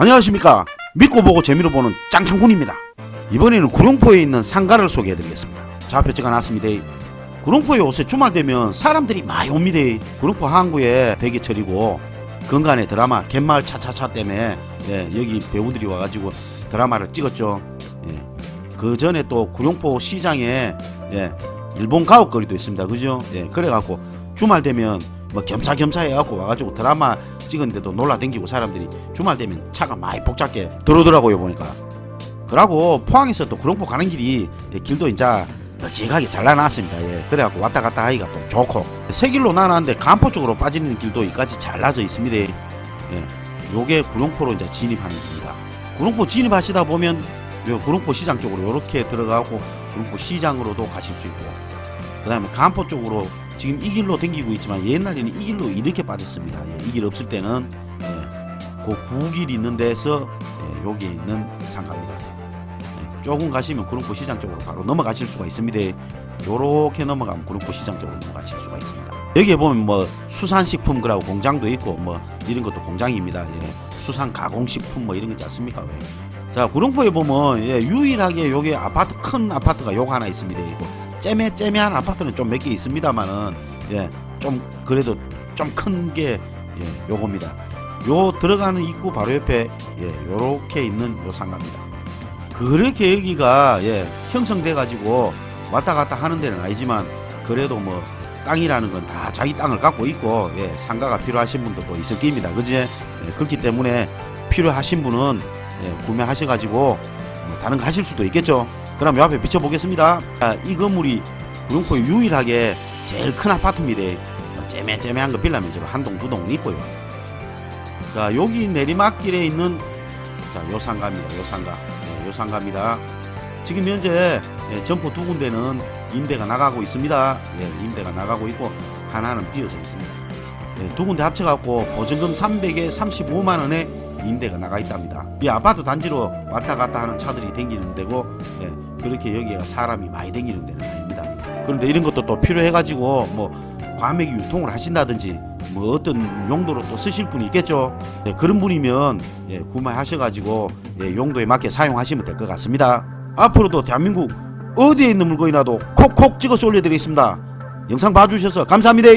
안녕하십니까. 믿고 보고 재미로 보는 짱창군입니다. 이번에는 구룡포에 있는 상가를 소개해드리겠습니다. 좌표 찍어놨습니다. 구룡포에 요새 주말 되면 사람들이 많이 옵니다. 구룡포 항구에 대기철이고 근간에 드라마 갯마을 차차차 때문에 예, 여기 배우들이 와가지고 드라마를 찍었죠. 예. 그 전에 또 구룡포 시장에 예, 일본 가옥거리도 있습니다. 그죠? 예, 그래갖고 주말 되면 뭐 겸사겸사 해갖고 와가지고 드라마 찍은데도 놀라댕기고 사람들이 주말 되면 차가 많이 복잡게 들어오더라고요 보니까. 그러고 포항에서 또 구룡포 가는 길이 예, 길도 이제 널찍하게 잘라놨습니다. 예, 그래갖고 왔다 갔다 하기가 또 좋고. 세 길로 나눴는데 간포 쪽으로 빠지는 길도 여기까지 잘라져 있습니다. 예, 요게 구룡포로 이제 진입하는 길입니다. 구룡포 진입하시다 보면 요 구룡포 시장 쪽으로 이렇게 들어가고 구룡포 시장으로도 가실 수 있고. 그 다음에 간포 쪽으로 지금 이 길로 댕기고 있지만 옛날에는 이 길로 이렇게 빠졌습니다. 예, 이길 없을 때는 예, 그 구길 있는 데서 예, 여기 있는 상가입니다. 예, 조금 가시면 구룡포 시장 쪽으로 바로 넘어가실 수가 있습니다. 요렇게 넘어가면 구룡포 시장 쪽으로 넘어가실 수가 있습니다. 여기에 보면 뭐 수산식품 그라고 공장도 있고 뭐 이런 것도 공장입니다. 예, 수산 가공식품 뭐 이런 거 있지 않습니까? 왜? 자 구룡포에 보면 예, 유일하게 요게 아파트 큰 아파트가 요거 하나 있습니다. 이거 째매 째매한 아파트는 좀 몇 개 있습니다만은 예, 좀 그래도 좀 큰게 예, 요겁니다. 요 들어가는 입구 바로 옆에 예, 요렇게 있는 요 상가입니다. 그렇게 여기가 예, 형성돼 가지고 왔다 갔다 하는 데는 아니지만 그래도 뭐 땅이라는 건 다 자기 땅을 갖고 있고 예, 상가가 필요하신 분들도 있을 겁니다. 그지? 예, 그렇기 때문에 필요하신 분은 예, 구매하셔 가지고 뭐 다른 거 하실 수도 있겠죠. 그럼 요 앞에 비춰보겠습니다. 아, 이 건물이 구룡포 유일하게 제일 큰 아파트입니다. 뭐 째매째매한 거 빌라 면적으로 한 동, 두 동은 있고요. 자, 여기 내리막길에 있는 자, 요 상가입니다. 요 상가. 네, 요 상가입니다. 지금 현재 예, 점포 두 군데는 임대가 나가고 있습니다. 예, 임대가 나가고 있고 하나는 비어져 있습니다. 예, 두 군데 합쳐갖고 보증금 300에 35만 원에 임대가 나가 있답니다. 이 아파트 단지로 왔다 갔다 하는 차들이 댕기는 데고 예, 그렇게 여기가 사람이 많이 댕기는 데는 아닙니다. 그런데 이런 것도 또 필요해가지고 뭐 과메기 유통을 하신다든지 뭐 어떤 용도로 또 쓰실 분이 있겠죠. 예, 그런 분이면 예, 구매하셔가지고 예, 용도에 맞게 사용하시면 될 것 같습니다. 앞으로도 대한민국 어디에 있는 물건이라도 콕콕 찍어서 올려드리겠습니다. 영상 봐주셔서 감사합니다.